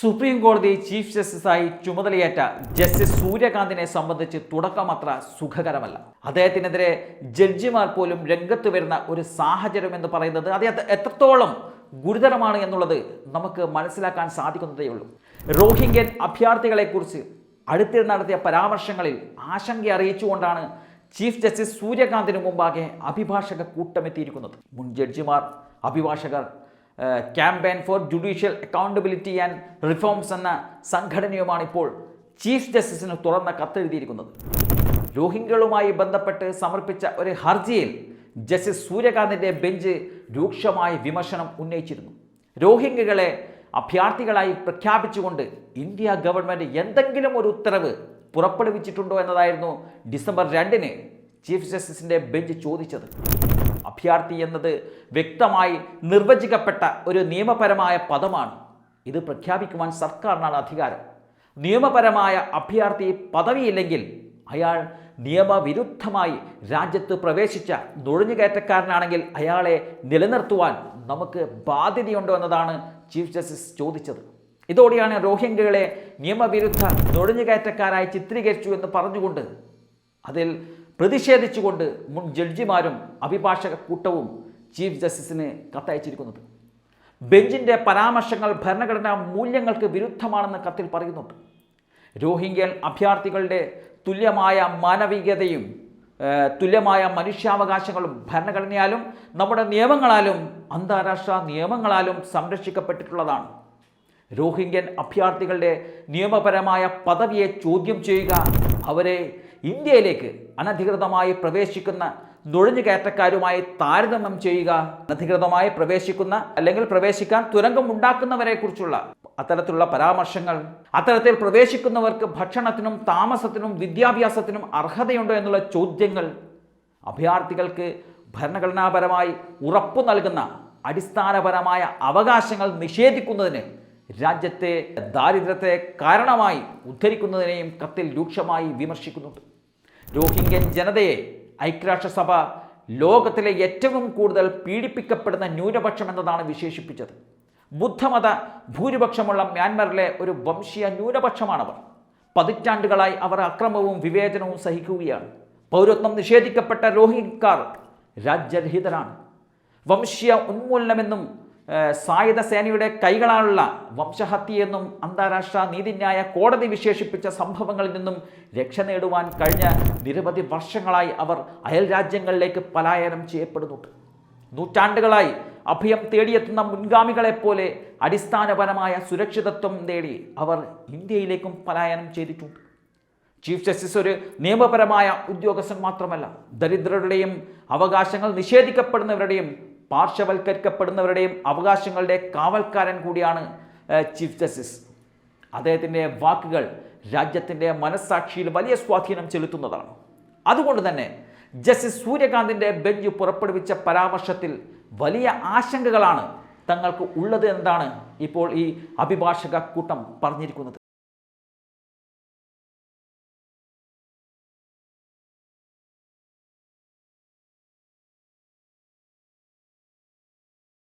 Supreme കോടതി chief ജസ്റ്റിസായി ചുമതലയേറ്റ justice സൂര്യകാന്തിനെ സംബന്ധിച്ച് തുടക്കമത്ര സുഖകരമല്ല. അദ്ദേഹത്തിനെതിരെ ജഡ്ജിമാർ പോലും രംഗത്ത് വരുന്ന ഒരു സാഹചര്യം എന്ന് പറയുന്നത് അത് എത്രത്തോളം ഗുരുതരമാണ് എന്നുള്ളത് നമുക്ക് മനസ്സിലാക്കാൻ സാധിക്കുന്നതേ ഉള്ളൂ. റോഹിംഗ്യൻ അഭയാർത്ഥികളെക്കുറിച്ച് അടുത്തിടെ നടത്തിയ പരാമർശങ്ങളിൽ ആശങ്ക അറിയിച്ചുകൊണ്ടാണ് ചീഫ് ജസ്റ്റിസ് സൂര്യകാന്തിന് മുമ്പാകെ അഭിഭാഷക കൂട്ടമെത്തിയിരിക്കുന്നത്. മുൻ ജഡ്ജിമാർ അഭിഭാഷകർ campaign for judicial accountability and reforms എന്ന സംഘടനയുമാണ് ഇപ്പോൾ ചീഫ് ജസ്റ്റിസിന് തുറന്ന കത്തെഴുതിയിരിക്കുന്നത്. രോഹിംഗ്യകളുമായി ബന്ധപ്പെട്ട് സമർപ്പിച്ച ഒരു ഹർജിയിൽ ജസ്റ്റിസ് സൂര്യകാന്തിന്റെ ബെഞ്ച് രൂക്ഷമായ വിമർശനം ഉന്നയിച്ചിരുന്നു. രോഹിംഗ്യകളെ അഭ്യർത്ഥികളായി പ്രഖ്യാപിച്ചുകൊണ്ട് ഇന്ത്യ ഗവൺമെന്റ് എന്തെങ്കിലും ഒരു ഉത്തരവ് പുറപ്പെടുവിച്ചിട്ടുണ്ടോ എന്നതായിരുന്നു ഡിസംബർ രണ്ടിന് ചീഫ് ജസ്റ്റിസിന്റെ ബെഞ്ച് ചോദിച്ചത്. അഭ്യർത്ഥി എന്നത് വ്യക്തമായി നിർവചിക്കപ്പെട്ട ഒരു നിയമപരമായ പദമാണ്. ഇത് പ്രഖ്യാപിക്കുവാൻ സർക്കാരിനാണ് അധികാരം. നിയമപരമായ അഭ്യർത്ഥി പദവിയില്ലെങ്കിൽ അയാൾ നിയമവിരുദ്ധമായി രാജ്യത്ത് പ്രവേശിച്ച നുഴഞ്ഞുകയറ്റക്കാരനാണെങ്കിൽ അയാളെ നിലനിർത്തുവാൻ നമുക്ക് ബാധ്യതയുണ്ടോ എന്നതാണ് ചീഫ് ജസ്റ്റിസ് ചോദിച്ചത്. ഇതോടെയാണ് റോഹിംഗ്യകളെ നിയമവിരുദ്ധ നുഴഞ്ഞുകയറ്റക്കാരായി ചിത്രീകരിച്ചു എന്ന് പറഞ്ഞുകൊണ്ട് അതിൽ പ്രതിഷേധിച്ചുകൊണ്ട് മുൻ ജഡ്ജിമാരും അഭിഭാഷക കൂട്ടവും ചീഫ് ജസ്റ്റിസിന് കത്തയച്ചിരിക്കുന്നത് ബെഞ്ചിന്റെ പരാമർശങ്ങൾ ഭരണഘടനാ മൂല്യങ്ങൾക്ക് വിരുദ്ധമാണെന്ന് കത്തിൽ പറയുന്നുണ്ട്. രോഹിംഗ്യൻ അഭയാർത്ഥികളുടെ തുല്യമായ മാനവികതയും തുല്യമായ മനുഷ്യാവകാശങ്ങളും ഭരണഘടനയാലും നമ്മുടെ നിയമങ്ങളാലും അന്താരാഷ്ട്ര നിയമങ്ങളാലും സംരക്ഷിക്കപ്പെട്ടിട്ടുള്ളതാണ്. രോഹിംഗ്യൻ അഭയാർത്ഥികളുടെ നിയമപരമായ പദവിയെ ചോദ്യം ചെയ്യുക അവരെ ഇന്ത്യയിലേക്ക് അനധികൃതമായി പ്രവേശിക്കുന്ന നുഴഞ്ഞുകയറ്റക്കാരുമായി താരതമ്യം ചെയ്യുക അനധികൃതമായി പ്രവേശിക്കുന്ന അല്ലെങ്കിൽ പ്രവേശിക്കാൻ തുരങ്കം ഉണ്ടാക്കുന്നവരെ കുറിച്ചുള്ള അത്തരത്തിലുള്ള പരാമർശങ്ങൾ അത്തരത്തിൽ പ്രവേശിക്കുന്നവർക്ക് ഭക്ഷണത്തിനും താമസത്തിനും വിദ്യാഭ്യാസത്തിനും അർഹതയുണ്ടോ എന്നുള്ള ചോദ്യങ്ങൾ അഭയാർത്ഥികൾക്ക് ഭരണഘടനാപരമായി ഉറപ്പു നൽകുന്ന അടിസ്ഥാനപരമായ അവകാശങ്ങൾ നിഷേധിക്കുന്നതിന് രാജ്യത്തെ ദാരിദ്ര്യത്തെ കാരണമായി ഉദ്ധരിക്കുന്നതിനെയും കത്തിൽ രൂക്ഷമായി വിമർശിക്കുന്നുണ്ട്. രോഹിംഗ്യൻ ജനതയെ ഐക്യരാഷ്ട്രസഭ ലോകത്തിലെ ഏറ്റവും കൂടുതൽ പീഡിപ്പിക്കപ്പെടുന്ന ന്യൂനപക്ഷം എന്നതാണ് വിശേഷിപ്പിച്ചത്. ബുദ്ധമത ഭൂരിപക്ഷമുള്ള മ്യാൻമറിലെ ഒരു വംശീയ ന്യൂനപക്ഷമാണവർ. പതിറ്റാണ്ടുകളായി അവർ അക്രമവും വിവേചനവും സഹിക്കുകയാണ്. പൗരത്വം നിഷേധിക്കപ്പെട്ട രോഹിംഗ്യക്കാർ രാജ്യരഹിതരാണ്. വംശീയ ഉന്മൂലനമെന്നും സായുധ സേനയുടെ കൈകളാലുള്ള വംശഹത്യയെന്നും അന്താരാഷ്ട്ര നീതിന്യായ കോടതി വിശേഷിപ്പിച്ച സംഭവങ്ങളിൽ നിന്നും രക്ഷ നേടുവാൻ കഴിഞ്ഞ നിരവധി വർഷങ്ങളായി അവർ അയൽ രാജ്യങ്ങളിലേക്ക് പലായനം ചെയ്യപ്പെടുന്നുണ്ട്. നൂറ്റാണ്ടുകളായി അഭയം തേടിയെത്തുന്ന മുൻഗാമികളെപ്പോലെ അടിസ്ഥാനപരമായ സുരക്ഷിതത്വം നേടി അവർ ഇന്ത്യയിലേക്കും പലായനം ചെയ്തിട്ടുണ്ട്. ചീഫ് ജസ്റ്റിസ് ഒരു നിയമപരമായ ഉദ്യോഗസ്ഥൻ മാത്രമല്ല ദരിദ്രരുടെയും അവകാശങ്ങൾ നിഷേധിക്കപ്പെടുന്നവരുടെയും പാർശ്വവൽക്കരിക്കപ്പെടുന്നവരുടെയും അവകാശങ്ങളുടെ കാവൽക്കാരൻ കൂടിയാണ് ചീഫ് ജസ്റ്റിസ്. അദ്ദേഹത്തിന്റെ വാക്കുകൾ രാജ്യത്തിന്റെ മനസ്സാക്ഷിയിൽ വലിയ സ്വാധീനം ചെലുത്തുന്നതാണ്. അതുകൊണ്ട് തന്നെ ജസ്റ്റിസ് സൂര്യകാന്തിന്റെ ബെഞ്ച് പുറപ്പെടുവിച്ച പരാമർശത്തിൽ വലിയ ആശങ്കകളാണ് തങ്ങൾക്ക് ഉള്ളത് ഇപ്പോൾ ഈ അഭിഭാഷക കൂട്ടം പറഞ്ഞിരിക്കുന്നത്.